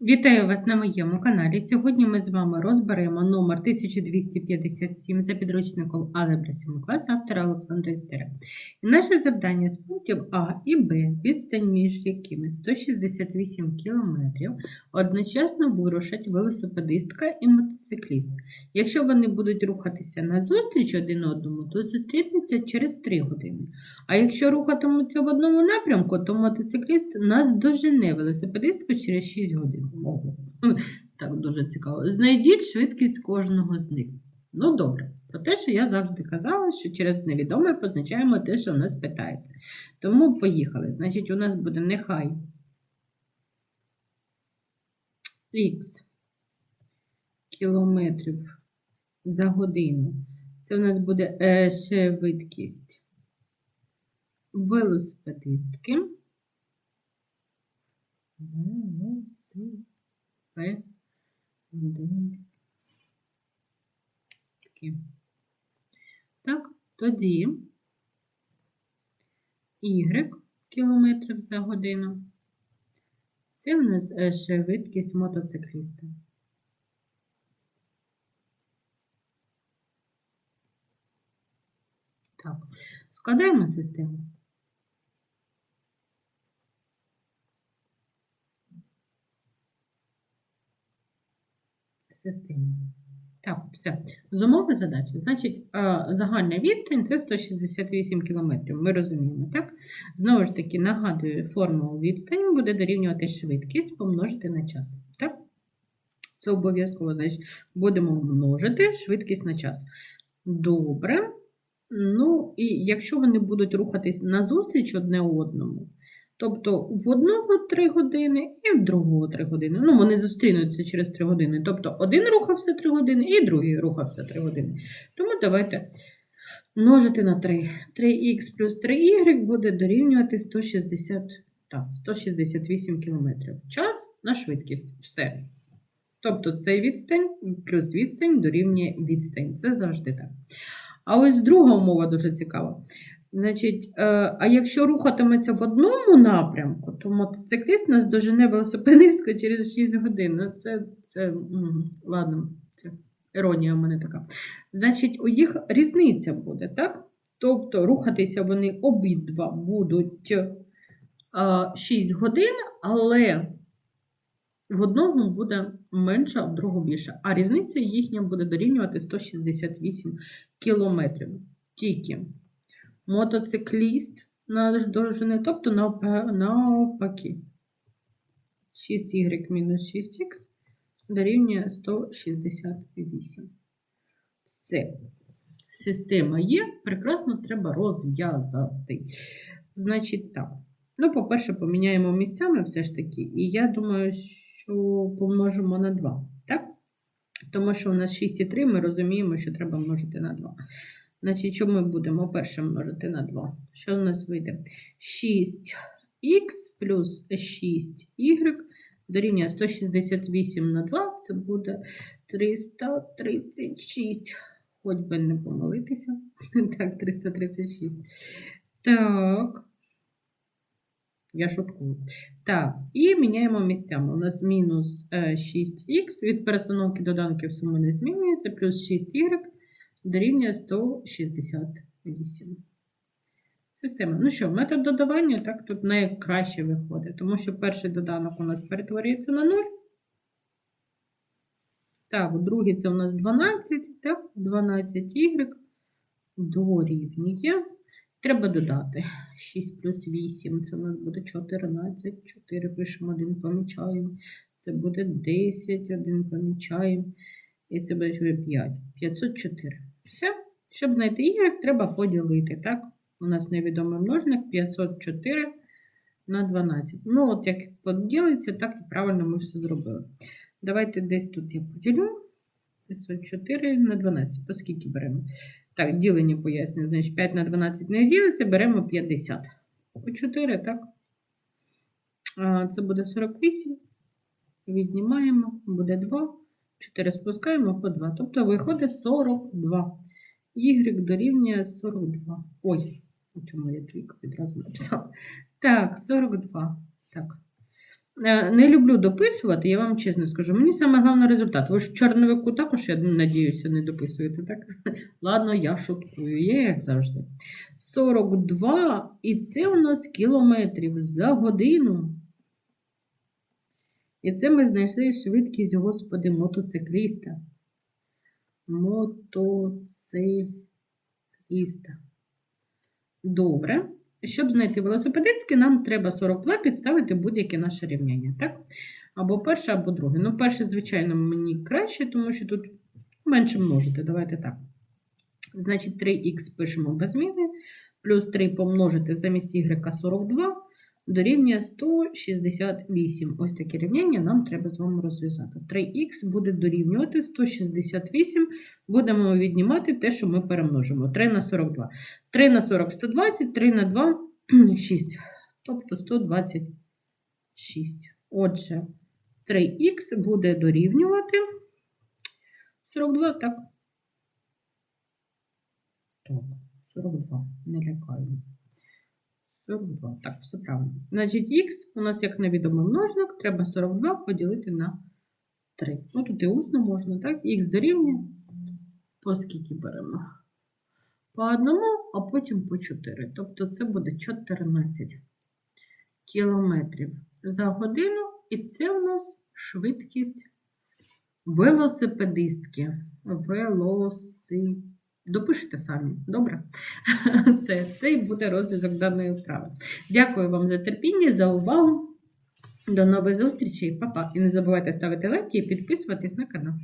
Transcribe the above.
Вітаю вас на моєму каналі. Сьогодні ми з вами розберемо номер 1257 за підручником Алgebra 7 клас автора Олександра Істера. Наше завдання з пунктів А і Б, відстань між якими 168 км, одночасно вирушать велосипедистка і мотоцикліст. Якщо вони будуть рухатися назустріч один одному, то зустрінуться через 3 години. А якщо рухатимуться в одному напрямку, то мотоцикліст нас дожене велосипедистку через 6 годин. Ого. Так, дуже цікаво. Знайдіть швидкість кожного з них. Ну, добре. Про те, що я завжди казала, що через невідоме позначаємо те, що в нас питається. Тому поїхали. Значить, у нас буде нехай х кілометрів за годину. Це у нас буде е, швидкість велосипедистки. Велосипедистки. Так, тоді y кілометрів за годину. Це в нас е, швидкість мотоцикліста. Так, складаємо систему. Систему. Так, все. З умови задачі. Значить, е, загальна відстань це 168 км. Ми розуміємо, так? Знову ж таки, нагадую, формулу відстані буде дорівнювати швидкість помножити на час. Так? Це обов'язково, значить, будемо множити швидкість на час. Добре. Ну, і якщо вони будуть рухатись назустріч одне одному, тобто в одного 3 години і в другого 3 години. Ну, вони зустрінуться через 3 години. Тобто один рухався 3 години і другий рухався 3 години. Тому давайте множити на 3. 3х плюс 3y буде дорівнювати 160, так, 168 км. Час на швидкість. Все. Тобто цей відстань плюс відстань дорівнює відстань. Це завжди так. А ось друга умова дуже цікава. Значить, е, а якщо рухатиметься в одному напрямку, то мотоцикліст нас дожене велосипедистку через 6 годин. Ну, це, це ладно, це іронія в мене така. Значить, у їх різниця буде, так? Тобто рухатися вони обидва будуть е, 6 годин, але в одного буде менше, а в другого більше. А різниця їхня буде дорівнювати 168 кілометрів. Тільки мотоцикліст наш довжини, тобто навпа- навпаки. 6y мінус 6х дорівнює 168. Все. Система є, прекрасно треба розв'язати. Значить, так. Ну, по-перше, поміняємо місцями все ж таки. І я думаю, що помножимо на 2. Так? Тому що у нас 6,3, ми розуміємо, що треба множити на 2. Значить, що ми будемо перше множити на 2? Що у нас вийде? 6х плюс 6y дорівнює 168 на 2, це буде 336. Хоч би не помилитися. Так, 336. Так. Я шуткую. Так, і міняємо місцями. У нас мінус е, 6х, від перестановки доданків суми не змінюється, плюс 6y дорівнює 168. Система. Ну що, метод додавання так тут найкраще виходить, тому що перший доданок у нас перетворюється на 0. Так, другий це у нас 12, так, 12y дорівнює. Треба додати 6 плюс 8, це у нас буде 14, 4 пишемо, 1 помічаємо. Це буде 10, 1 помічаємо. І це буде 5. 504. Все. Щоб знайти y, треба поділити. Так? У нас невідомий множник 504 на 12. Ну, от як поділиться, так і правильно ми все зробили. Давайте десь тут я поділю. 504 на 12. По скільки беремо? Так, ділення пояснюю. Значить, 5 на 12 не ділиться, беремо 50. По 4, так? Це буде 48. Віднімаємо, буде 2. 4 спускаємо по 2. Тобто виходить 42. Y дорівнює 42. Ой, чому я трійку відразу написала? Так, 42. Так. Е, Не люблю дописувати, я вам чесно скажу. Мені саме головний результат. Ви ж чорновику також, я надіюся, не дописуєте, так? Ладно, я шуткую, я як завжди. 42, і це у нас кілометрів за годину. І це ми знайшли швидкість, господи, мотоцикліста. Мотоцикліста. Добре. Щоб знайти велосипедистки, нам треба 42 підставити будь-яке наше рівняння, так? Або перше, або друге. Ну, перше, звичайно, мені краще, тому що тут менше множити. Давайте так. Значить, 3х пишемо без зміни, плюс 3 помножити замість y 42 дорівнює 168. Ось таке рівняння нам треба з вами розв'язати. 3х буде дорівнювати 168. Будемо віднімати те, що ми перемножимо. 3 на 42. 3 на 40 120, 3 на 2 6. Тобто 126. Отже, 3х буде дорівнювати 42, так? Так, 42. Не лякаю. 42. Так, все правильно. Значить, х у нас як невідомий множник, треба 42 поділити на 3. Ну, тут і усно можна, так? Х дорівнює. По скільки беремо? По одному, а потім по 4. Тобто це буде 14 кілометрів за годину. І це у нас швидкість велосипедистки. Велоси... Допишете самі, добре? Це, це і буде розв'язок даної вправи. Дякую вам за терпіння, за увагу. До нових зустрічей, Па-па. І не забувайте ставити лайки і підписуватись на канал.